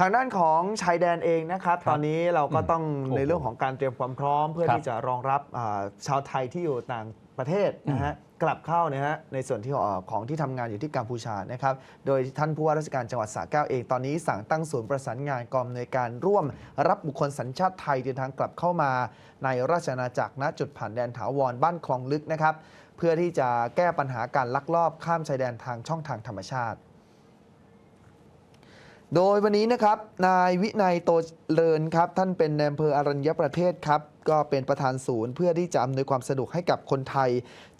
ทางด้านของชายแดนเองนะครับครับตอนนี้เราก็ต้องโอ้โหในเรื่องของการเตรียมความพร้อม เพื่อครับที่จะรองรับอ่าชาวไทยที่อยู่ต่างประเทศนะฮะกลับเข้านะฮะในส่วนที่เอ่อของที่ทำงานอยู่ที่กัมพูชานะครับ โดยท่านผู้ว่าราชการจังหวัดสระแก้วเองตอนนี้สั่งตั้งศูนย์ประสานงานกองอำนวยการร่วมรับบุคคลสัญชาติไทยเดินทางกลับเข้ามา ในราชอาณาจักรณจุดผ่านแดนถาวรบ้านคลองลึกนะครับ เพื่อที่จะแก้ปัญหาการลักลอบข้ามชายแดนทางช่องทางธรรมชาติ โดยวันนี้นะครับนายวินัยโตเรินครับท่านเป็นในอำเภออรัญญประเทศครับก็เป็นประธานศูนย์เพื่อที่จะอำนวยความสะดวกให้กับคนไทย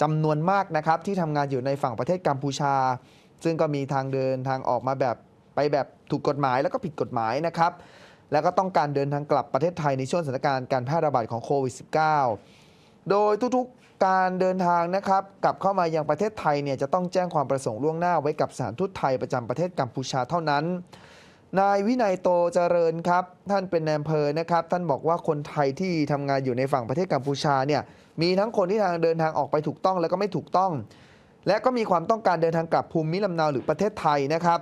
จำนวนมากนะครับที่ทำงานอยู่ในฝั่งประเทศกัมพูชา ซึ่งก็มีทางเดินทางออกมาแบบไปแบบถูกกฎหมายแล้วก็ผิดกฎหมายนะครับแล้วก็ต้องการเดินทางกลับประเทศไทยในช่วงสถานการณ์การแพร่ระบาดของโควิด -19 โดยทุกๆการเดินทางนะครับกลับเข้ามายังประเทศไทยเนี่ยจะต้องแจ้งความประสงค์ล่วงหน้าไว้กับสถานทูตไทยประจำประเทศกัมพูชาเท่านั้น นายวินัยโตเจริญครับ ท่านเป็นนายอำเภอนะครับ ท่านบอกว่าคนไทยที่ทำงานอยู่ในฝั่งประเทศกัมพูชาเนี่ยมีทั้งคนที่ทางเดินทางออกไปถูกต้องแล้วก็ไม่ถูกต้อง และก็มีความต้องการเดินทางกลับภูมิลำเนาหรือประเทศไทยนะครับ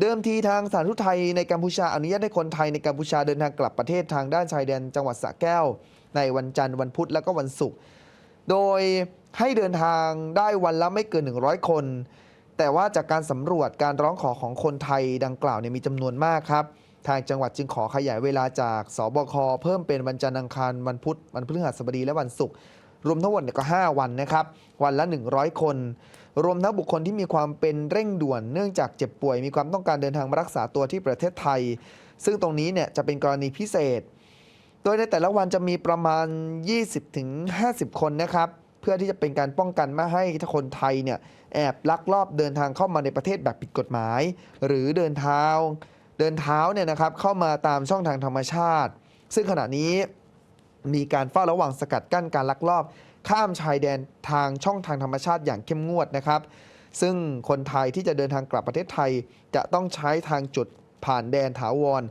เดิมทีทางสถานทูตไทยในกัมพูชาอนุญาตให้คนไทยในกัมพูชาเดินทางกลับประเทศทางด้านชายแดนจังหวัดสระแก้ว ในวันจันทร์วันพุธและก็วันศุกร์โดยให้เดินทางได้วันละไม่เกิน 100 คน แต่ว่าจากการสำรวจการร้องขอของคนไทยดังกล่าวเนี่ยมีจำนวนมากครับ ทางจังหวัดจึงขอขยายเวลาจากสบคเพิ่มเป็นวันจันทร์อังคารวันพุธวันพฤหัสบดีและวันศุกร์รวมทั้งหมดเนี่ยก็ 5 วันนะครับ วันละ 100 คน รวมทั้งบุคคลที่มีความเป็นเร่งด่วน เนื่องจากเจ็บป่วยมีความต้องการเดินทางมารักษาตัวที่ประเทศไทย ซึ่งตรงนี้เนี่ยจะเป็นกรณีพิเศษ โดยในแต่ละวันจะมีประมาณ 20-50 คนนะครับ เพื่อที่จะเป็นการป้องกันไม่ให้คนไทยเนี่ยแอบลักลอบเดินทางเข้ามาในประเทศแบบผิดกฎหมาย หรือเดินเท้าเดินเท้าเนี่ยนะครับเข้ามาตามช่องทางธรรมชาติ ซึ่งขณะนี้มีการเฝ้าระวังสกัดกั้นการลักลอบ ข้ามชายแดนทางช่องทางธรรมชาติอย่างเข้มงวดนะครับ ซึ่งคนไทยที่จะเดินทางกลับประเทศไทย จะต้องใช้ทางจุดผ่านแดนถาวร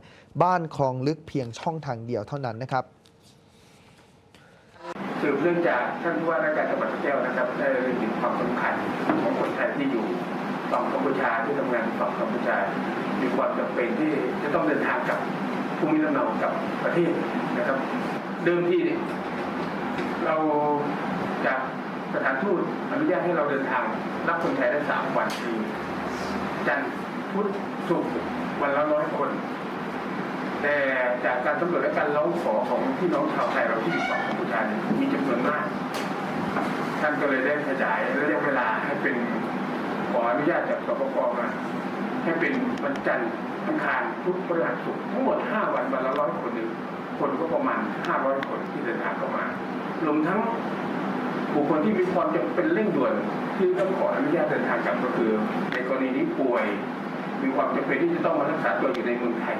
บ้านคลองลึกเพียงช่องทางเดียวเท่านั้นนะครับ สืบเนื่องจากท่านผู้ว่าราชการจังหวัดสระแก้วนะครับได้เห็นความสำคัญของคนไทยที่อยู่ฝั่งกัมพูชาที่ทำงานฝั่งกัมพูชา มีความจำเป็นที่จะต้องเดินทางกลับภูมิลำเนากับประเทศนะครับ เดิมที่เราจากสถานทูตอนุญาตให้เราเดินทางรับคนไทยได้สามวันคือจันทร์พุธศุกร์วันละร้อยคน แต่จากการสำรวจและการร้องขอของพี่น้องชาวไทยเราที่อยู่ฝั่งกัมพูชานมีจำนวนมากท่านก็เลยได้ขยายระยะเวลาให้เป็นขออนุญาตจากสปกมาให้เป็นวันจันทร์อังคารพุธพฤหัสศุกร์ทั้งหมด5วันวันละร้อยคนหนึ่งคนก็ประมาณ500คนที่เดินทางเข้ามารวมทั้งบุคคลที่มีความจำเป็นเร่งด่วนที่ต้องขออนุญาตเดินทางกลับก็คือในกรณีนี้ป่วย มีความจำเป็นที่จะต้องมารักษาตัวอยู่ในเมืองไทย